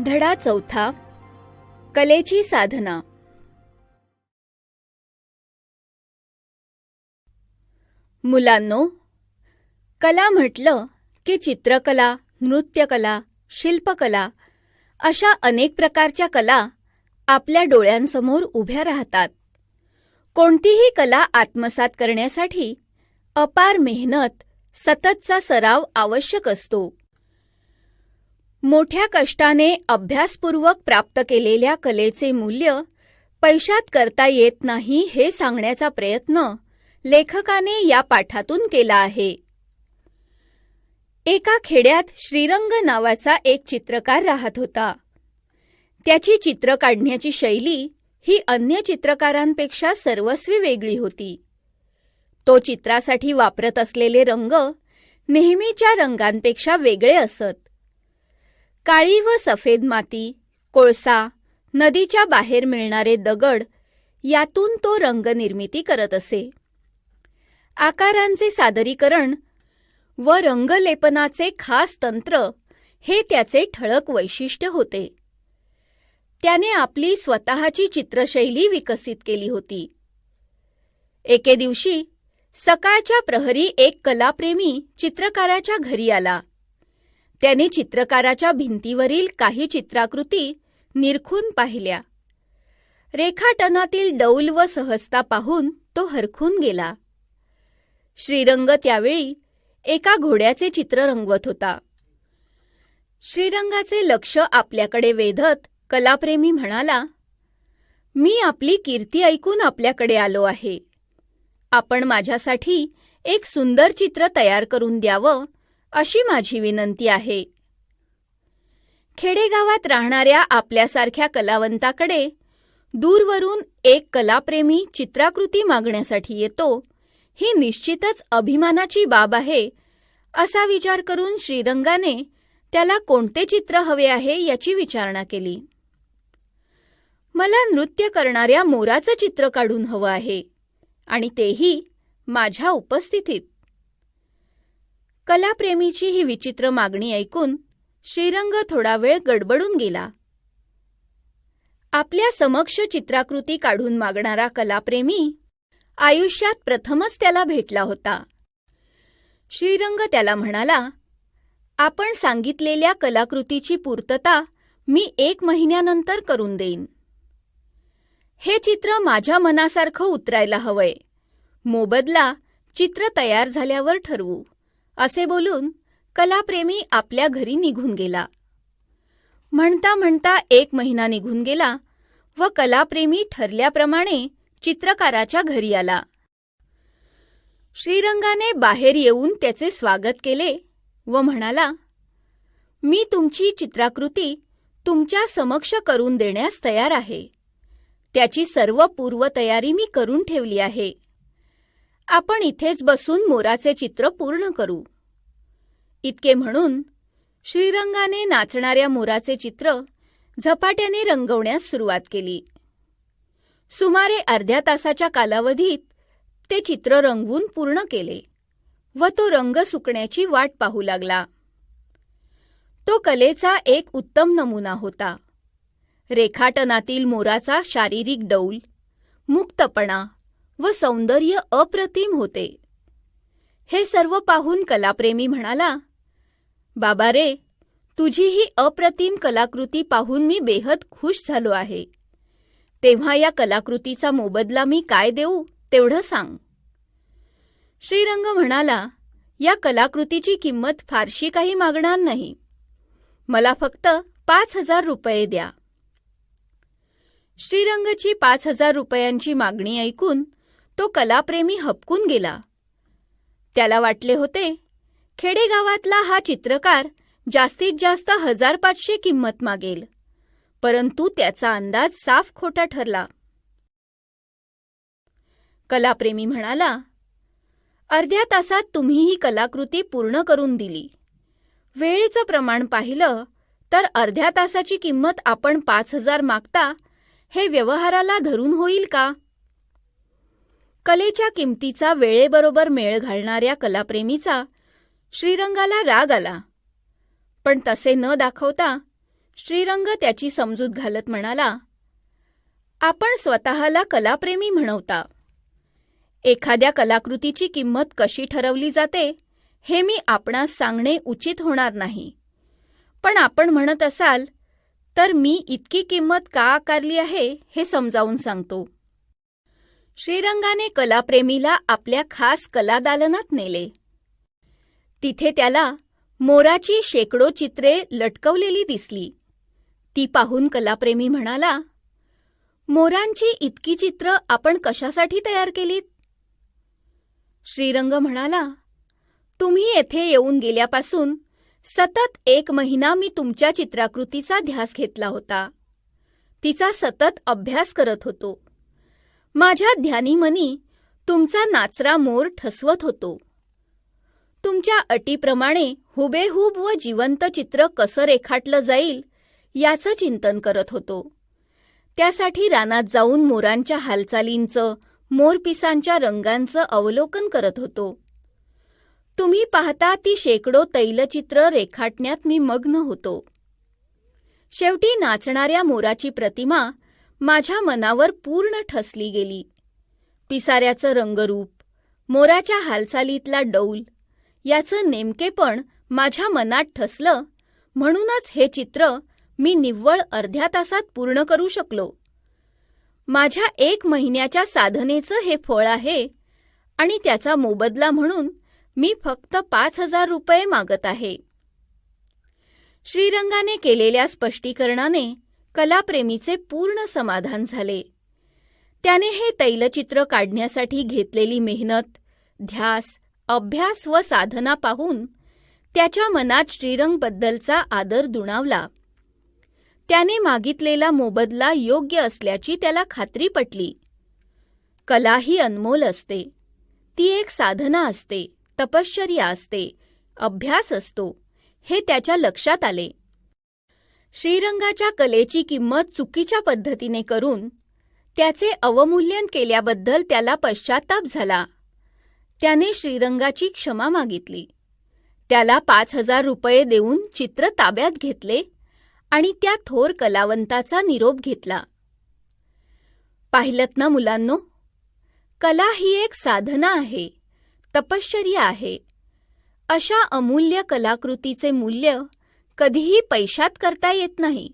धडा चौथा कलेची साधना. मुलांनो कला म्हटलं की चित्रकला नृत्यकला शिल्पकला अशा अनेक प्रकारच्या कला आपल्या डोळ्यांसमोर उभ्या राहतात. कोणतीही कला आत्मसात करण्यासाठी अपार मेहनत सततचा सराव आवश्यक असतो. मोठ्या कष्टाने अभ्यासपूर्वक प्राप्त केलेल्या कलेचे मूल्य पैशात करता येत नाही हे सांगण्याचा प्रयत्न लेखकाने या पाठातून केला आहे. एका खेड्यात श्रीरंग नावाचा एक चित्रकार राहत होता. त्याची चित्र काढण्याची शैली ही अन्य चित्रकारांपेक्षा सर्वस्वी वेगळी होती. तो चित्रासाठी वापरत असलेले रंग नेहमीच्या रंगांपेक्षा वेगळे असत. काळी व सफेद माती कोळसा नदीच्या बाहेर मिळणारे दगड यातून तो रंगनिर्मिती करत असे. आकारांचे सादरीकरण व रंगलेपनाचे खास तंत्र हे त्याचे ठळक वैशिष्ट्य होते. त्याने आपली स्वतःची चित्रशैली विकसित केली होती. एके दिवशी सकाळच्या प्रहरी एक कलाप्रेमी चित्रकाराच्या घरी आला. त्याने चित्रकाराच्या भिंतीवरील काही चित्राकृती निरखून पाहिल्या. रेखाटनातील डौल व सहजता पाहून तो हरखून गेला. श्रीरंग त्यावेळी एका घोड्याचे चित्र रंगवत होता. श्रीरंगाचे लक्ष आपल्याकडे वेधत कलाप्रेमी म्हणाला मी आपली कीर्ती ऐकून आपल्याकडे आलो आहे. आपण माझ्यासाठी एक सुंदर चित्र तयार करून द्यावं अशी माझी विनंती आहे. खेडेगावात राहणाऱ्या आपल्यासारख्या कलावंताकडे दूरवरून एक कलाप्रेमी चित्राकृती मागण्यासाठी येतो ही निश्चितच अभिमानाची बाब आहे असा विचार करून श्रीरंगाने त्याला कोणते चित्र हवे आहे याची विचारणा केली. मला नृत्य करणाऱ्या मोराचं चित्र काढून हवं आहे आणि तेही माझ्या उपस्थितीत. कलाप्रेमीची ही विचित्र मागणी ऐकून श्रीरंग थोडा वेळ गडबडून गेला. आपल्या समक्ष चित्राकृती काढून मागणारा कलाप्रेमी आयुष्यात प्रथमच त्याला भेटला होता. श्रीरंग त्याला म्हणाला आपण सांगितलेल्या कलाकृतीची पूर्तता मी एक महिन्यानंतर करून देईन. हे चित्र माझ्या मनासारखं उतरायला हवंय. मोबदला चित्र तयार झाल्यावर ठरवू. असे बोलून कलाप्रेमी आपल्या घरी निघून गेला. म्हणता म्हणता एक महिना निघून गेला व कलाप्रेमी ठरल्याप्रमाणे चित्रकाराच्या घरी आला. श्रीरंगाने बाहेर येऊन त्याचे स्वागत केले व म्हणाला मी तुमची चित्राकृती तुमच्या समक्ष करून देण्यास तयार आहे. त्याची सर्व पूर्वतयारी मी करून ठेवली आहे. आपण इथेच बसून मोराचे चित्र पूर्ण करू. इतके म्हणून श्रीरंगाने नाचणाऱ्या मोराचे चित्र झपाट्याने रंगवण्यास सुरुवात केली. सुमारे अर्ध्या तासाच्या कालावधीत ते चित्र रंगवून पूर्ण केले व तो रंग सुकण्याची वाट पाहू लागला. तो कलेचा एक उत्तम नमुना होता. रेखाटनातील मोराचा शारीरिक डौल मुक्तपणा व सौंदर्य अप्रतिम होते. हे सर्व पाहून कलाप्रेमी म्हणाला बाबा रे तुझी ही अप्रतिम कलाकृती पाहून मी बेहद खुश झालो आहे. तेव्हा या कलाकृतीचा मोबदला मी काय देऊ तेवढं सांग. श्रीरंग म्हणाला या कलाकृतीची किंमत फारशी काही मागणार नाही. मला फक्त पाच हजार रुपये द्या. श्रीरंगची पाच हजार रुपयांची मागणी ऐकून तो कलाप्रेमी हपकून गेला. त्याला वाटले होते खेडेगावातला हा चित्रकार जास्तीत जास्त हजार पाचशे किंमत मागेल परंतु त्याचा अंदाज साफ खोटा ठरला. कलाप्रेमी म्हणाला अर्ध्या तासात तुम्ही ही कलाकृती पूर्ण करून दिली. वेळेचं प्रमाण पाहिलं तर अर्ध्या तासाची किंमत आपण पाच हजार मागता हे व्यवहाराला धरून होईल का? कलेच्या किमतीचा वेळेबरोबर मेळ घालणाऱ्या कलाप्रेमीचा श्रीरंगाला राग आला. पण तसे न दाखवता श्रीरंग त्याची समजूत घालत म्हणाला आपण स्वतःला कलाप्रेमी म्हणवता. एखाद्या कलाकृतीची किंमत कशी ठरवली जाते हे मी आपणास सांगणे उचित होणार नाही. पण आपण म्हणत असाल तर मी इतकी किंमत का आकारली आहे हे समजावून सांगतो. श्रीरंगाने कलाप्रेमीला आपल्या खास कलादालनात नेले. तिथे त्याला मोराची शेकडो चित्रे लटकवलेली दिसली. ती पाहून कलाप्रेमी म्हणाला मोरांची इतकी चित्र आपण कशासाठी तयार केलीत? श्रीरंग म्हणाला तुम्ही येथे येऊन गेल्यापासून सतत एक महिना मी तुमच्या चित्राकृतीचा ध्यास घेतला होता. तिचा सतत अभ्यास करत होतो. माझ्या ध्यानीमनी तुमचा नाचरा मोर ठसवत होतो. तुमच्या अटीप्रमाणे हुबेहूब व जिवंत चित्र कसं रेखाटलं जाईल याचं चिंतन करत होतो. त्यासाठी रानात जाऊन मोरांच्या हालचालींचं मोरपिसांच्या रंगांचं अवलोकन करत होतो. तुम्ही पाहता ती शेकडो तैलचित्र रेखाटण्यात मी मग्न होतो. शेवटी नाचणाऱ्या मोराची प्रतिमा माझ्या मनावर पूर्ण ठसली गेली. पिसाऱ्याचं रंगरूप मोराच्या हालचालीतला डौल याचं नेमकेपण माझ्या मनात ठसलं म्हणूनच हे चित्र मी निव्वळ अर्ध्या तासात पूर्ण करू शकलो. माझ्या एक महिन्याच्या साधनेचं हे फळ आहे आणि त्याचा मोबदला म्हणून मी फक्त पाच हजार रुपये मागत आहे. श्रीरंगाने केलेल्या स्पष्टीकरणाने कलाप्रेमीचे पूर्ण समाधान झाले. त्याने हे तैलचित्र काढण्यासाठी घेतलेली मेहनत ध्यास अभ्यास व साधना पाहून त्याच्या मनात श्रीरंगबद्दलचा आदर दुणावला. त्याने मागितलेला मोबदला योग्य असल्याची त्याला खात्री पटली. कला ही अनमोल असते. ती एक साधना असते तपश्चर्या असते अभ्यास असतो हे त्याच्या लक्षात आले. श्रीरंगाच्या कलेची किंमत चुकीच्या पद्धतीने करून त्याचे अवमूल्यन केल्याबद्दल त्याला पश्चाताप झाला. त्याने श्रीरंगाची क्षमा मागितली. त्याला पाच हजार रुपये देऊन चित्र ताब्यात घेतले आणि त्या थोर कलावंताचा निरोप घेतला. पाहिलत ना मुलांनो? कला ही एक साधना आहे तपश्चर्या आहे. अशा अमूल्य कलाकृतीचे मूल्य कधीही पैशात करता येत नाही.